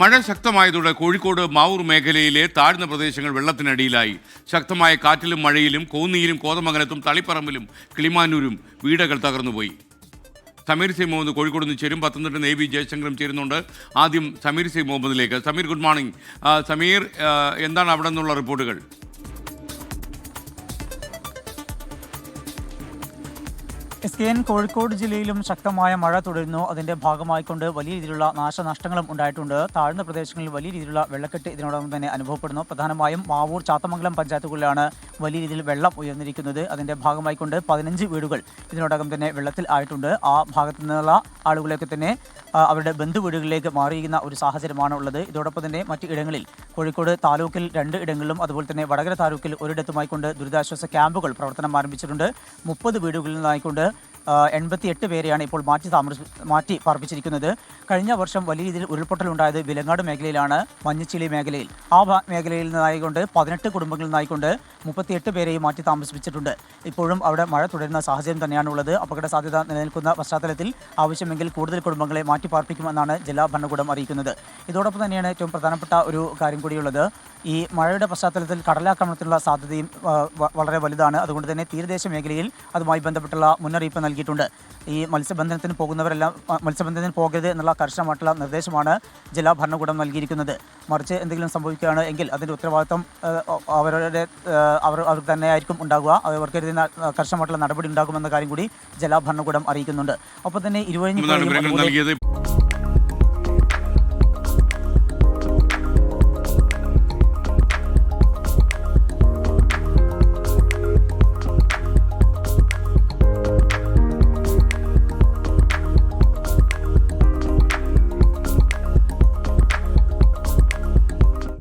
മഴ ശക്തമായതോടെ കോഴിക്കോട് മാവൂർ മേഖലയിലെ താഴ്ന്ന പ്രദേശങ്ങൾ വെള്ളത്തിനടിയിലായി. ശക്തമായ കാറ്റിലും മഴയിലും കോന്നിയിലും കോതമംഗലത്തും തളിപ്പറമ്പിലും കിളിമാനൂരും വീടുകൾ തകർന്നുപോയി. സമീർ സി മുഹമ്മദ് കോഴിക്കോട് നിന്ന് ചേരും. പത്തനംതിട്ട നേവി ജയശങ്കറും ചേരുന്നുണ്ട്. ആദ്യം സമീർ സി മുഹമ്മദിലേക്ക്. സമീർ ഗുഡ് മോർണിംഗ് സമീർ എന്താണ് അവിടെ നിന്നുള്ള റിപ്പോർട്ടുകൾ? എസ് കെ എൻ കോഴിക്കോട് ജില്ലയിലും ശക്തമായ മഴ തുടരുന്നു. അതിന്റെ ഭാഗമായിക്കൊണ്ട് വലിയ രീതിയിലുള്ള നാശനഷ്ടങ്ങളും ഉണ്ടായിട്ടുണ്ട്. താഴ്ന്ന പ്രദേശങ്ങളിൽ വലിയ രീതിയിലുള്ള വെള്ളക്കെട്ട് ഇതിനോടൊപ്പം തന്നെ അനുഭവപ്പെടുന്നു. പ്രധാനമായും മാവൂർ ചാത്തമംഗലം പഞ്ചായത്തുകളിലാണ് വലിയ രീതിയിൽ വെള്ളം ഉയർന്നിരിക്കുന്നത്. അതിന്റെ ഭാഗമായിക്കൊണ്ട് പതിനഞ്ച് വീടുകൾ ഇതിനോടകം തന്നെ വെള്ളത്തിൽ ആയിട്ടുണ്ട്. ആ ഭാഗത്തു നിന്നുള്ള ആളുകളെയൊക്കെ തന്നെ അവരുടെ ബന്ധുവീടുകളിലേക്ക് മാറിയിരിക്കുന്ന ഒരു സാഹചര്യമാണ് ഉള്ളത് ഇതോടൊപ്പം തന്നെ മറ്റ് ഇടങ്ങളിൽ കോഴിക്കോട് താലൂക്കിൽ രണ്ട് ഇടങ്ങളിലും അതുപോലെ തന്നെ വടകര താലൂക്കിൽ ഒരിടത്തുമായി കൊണ്ട് ദുരിതാശ്വാസ ക്യാമ്പുകൾ പ്രവർത്തനം ആരംഭിച്ചിട്ടുണ്ട്. മുപ്പത് വീടുകളിൽ നിന്നായിക്കൊണ്ട് എൺപത്തി എട്ട് പേരെയാണ് ഇപ്പോൾ മാറ്റി മാറ്റി പാർപ്പിച്ചിരിക്കുന്നത്. കഴിഞ്ഞ വർഷം വലിയ രീതിയിൽ ഉരുൾപൊട്ടൽ ഉരുൾപൊട്ടലുണ്ടായത് വിലങ്ങാട് മേഖലയിലാണ് മഞ്ഞച്ചിലി മേഖലയിൽ. ആ മേഖലയിൽ നിന്നായിക്കൊണ്ട് പതിനെട്ട് കുടുംബങ്ങളിൽ നിന്നായിക്കൊണ്ട് മുപ്പത്തിയെട്ട് പേരെയും മാറ്റി താമസിപ്പിച്ചിട്ടുണ്ട്. ഇപ്പോഴും അവിടെ മഴ തുടരുന്ന സാഹചര്യം തന്നെയാണ് ഉള്ളത് അപകട സാധ്യത നിലനിൽക്കുന്ന പശ്ചാത്തലത്തിൽ ആവശ്യമെങ്കിൽ കൂടുതൽ കുടുംബങ്ങളെ മാറ്റി പാർപ്പിക്കുമെന്നാണ് ജില്ലാ ഭരണകൂടം അറിയിക്കുന്നത്. ഇതോടൊപ്പം തന്നെയാണ് ഏറ്റവും പ്രധാനപ്പെട്ട ഒരു കാര്യം കൂടിയുള്ളത്. ഈ മഴയുടെ പശ്ചാത്തലത്തിൽ കടലാക്രമണത്തിനുള്ള സാധ്യതയും വളരെ വലുതാണ്. അതുകൊണ്ട് തന്നെ തീരദേശ മേഖലയിൽ അതുമായി ബന്ധപ്പെട്ടുള്ള മുന്നറിയിപ്പ് നൽകിയിട്ടുണ്ട്. ഈ മത്സ്യബന്ധനത്തിന് പോകുന്നവരെല്ലാം മത്സ്യബന്ധനത്തിന് പോകരുത് എന്നുള്ള കർശനമായിട്ടുള്ള നിർദ്ദേശമാണ് ജില്ലാ ഭരണകൂടം നൽകിയിരിക്കുന്നത്. മറിച്ച് എന്തെങ്കിലും സംഭവിക്കുകയാണ് എങ്കിൽ അതിന്റെ ഉത്തരവാദിത്വം അവരുടെ അവർ അവർ തന്നെയായിരിക്കും ഉണ്ടാകുക അവർക്കെതിരെ കർശനമായിട്ടുള്ള നടപടി ഉണ്ടാകുമെന്ന കാര്യം കൂടി ജില്ലാ ഭരണകൂടം അറിയിക്കുന്നുണ്ട്. അപ്പോൾ തന്നെ ഇരുവഴിഞ്ഞി